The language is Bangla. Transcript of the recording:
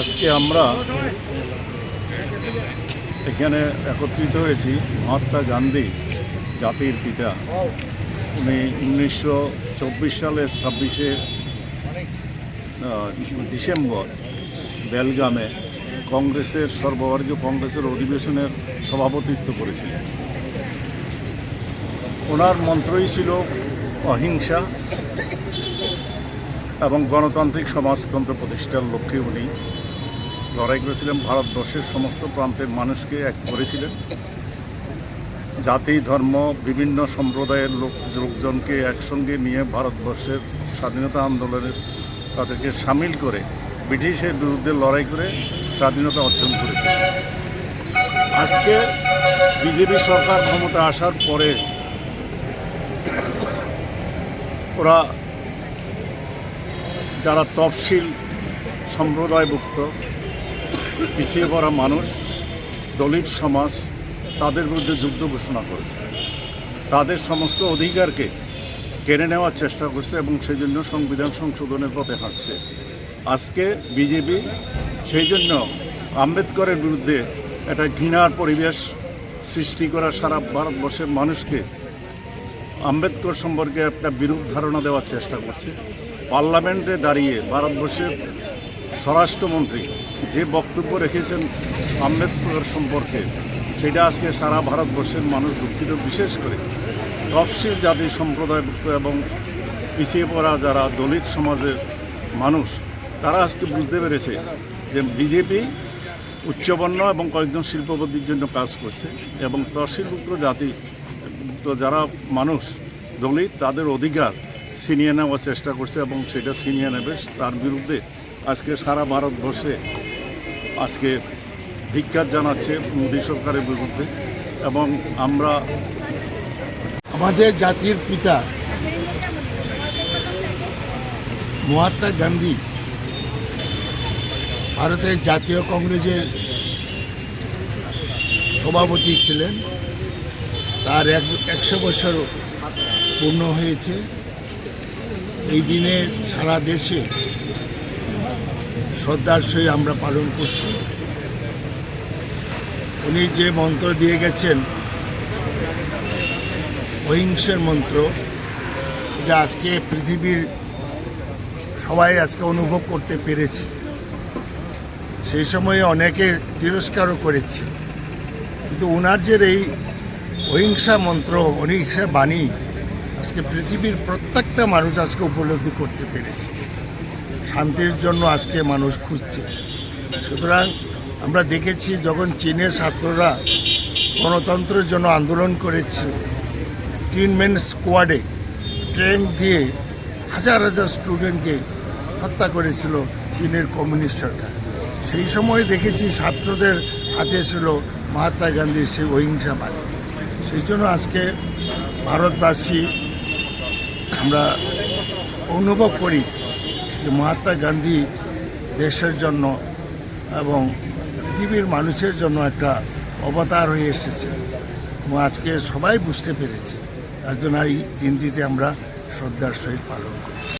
আজকে আমরা এখানে একত্রিত হয়েছি মহাত্মা গান্ধী জাতির পিতা। উনি উনিশশো চব্বিশ সালের ছাব্বিশে ডিসেম্বর বেলগামে কংগ্রেসের, সর্বভারতীয় কংগ্রেসের অধিবেশনের সভাপতিত্ব করেছিলেন। ওনার মন্ত্রই ছিল অহিংসা এবং গণতান্ত্রিক সমাজতন্ত্র প্রতিষ্ঠার লক্ষ্যে উনি লড়াই করেছিলেন ভারতবর্ষের সমস্ত প্রান্তের মানুষকে এক করেছিলেন। জাতি, ধর্ম, বিভিন্ন সম্প্রদায়ের লোক, লোকজনকে একসঙ্গে নিয়ে ভারতবর্ষের স্বাধীনতা আন্দোলনে তাদেরকে সামিল করে ব্রিটিশের বিরুদ্ধে লড়াই করে স্বাধীনতা অর্জন করেছে। আজকে বিজেপি সরকার ক্ষমতা আসার পরে ওরা যারা তফসিল সম্প্রদায়ভুক্ত পিছিয়ে পড়া মানুষ, দলিত সমাজ তাদের বিরুদ্ধে যুদ্ধ ঘোষণা করেছে। তাদের সমস্ত অধিকারকে কেড়ে নেওয়ার চেষ্টা করছে এবং সেই জন্য সংবিধান সংশোধনের পথে হাঁটছে। আজকে বিজেপি সেই জন্য আম্বেদকরের বিরুদ্ধে একটা ঘৃণার পরিবেশ সৃষ্টি করা সারা ভারতবর্ষের মানুষকে আম্বেদকর সম্পর্কে একটা বিরূপ ধারণা দেওয়ার চেষ্টা করছে। পার্লামেন্টে দাঁড়িয়ে ভারতবর্ষের স্বরাষ্ট্রমন্ত্রী যে বক্তব্য রেখেছেন আম্বেদকর সম্পর্কে, সেটা আজকে সারা ভারতবর্ষের মানুষ দুঃখিত। বিশেষ করে তফসিল জাতি সম্প্রদায়ভুক্ত এবং পিছিয়ে পড়া যারা দলিত সমাজের মানুষ, তারা আজকে বুঝতে পেরেছে যে বিজেপি উচ্চবর্ণ এবং কয়েকজন শিল্পপতির জন্য কাজ করছে এবং তহসিলভুক্ত জাতি, তো যারা মানুষ দলিত, তাদের অধিকার ছিনিয়ে নেওয়ার চেষ্টা করছে এবং সেটা ছিনিয়ে নেবে তার বিরুদ্ধে আজকে সারা ভারতবর্ষে আজকে ধিক্কার জানাচ্ছে মোদী সরকারের বিরুদ্ধে এবং আমরা আমাদের জাতির পিতা মহাত্মা গান্ধী ভারতের জাতীয় কংগ্রেসের সভাপতি ছিলেন। তার এক একশো বছর পূর্ণ হয়েছে। এই দিনে সারা দেশে শ্রদ্ধার সহিত আমরা পালন করছি। উনি যে মন্ত্র দিয়ে গেছেন, অহিংসার মন্ত্র, এটা আজকে পৃথিবীর সবাই আজকে অনুভব করতে পেরেছে। সেই সময়ে অনেকে তিরস্কারও করেছে। কিন্তু ওনার যে এই অহিংসা মন্ত্র, অহিংসা বাণী, আজকে পৃথিবীর প্রত্যেকটা মানুষ আজকে উপলব্ধি করতে পেরেছে। শান্তির জন্য আজকে মানুষ খুঁজছে। সুতরাং আমরা দেখেছি যখন চীনের ছাত্ররা গণতন্ত্রের জন্য আন্দোলন করেছে তিনম্যান স্কোয়াডে ট্রেন দিয়ে হাজার হাজার স্টুডেন্টকে হত্যা করেছিল চীনের কমিউনিস্ট সরকার। সেই সময় দেখেছি ছাত্রদের হাতে ছিল মহাত্মা গান্ধীর সেই অহিংসা বাণী সেই জন্য আজকে ভারতবাসী আমরা অনুভব করি যে মহাত্মা গান্ধী দেশের জন্য এবং পৃথিবীর মানুষের জন্য একটা অবতার হয়ে এসেছে। এবং আজকে সবাই বুঝতে পেরেছে। তার জন্য এই দিনটিতে আমরা শ্রদ্ধার সহিত পালন করি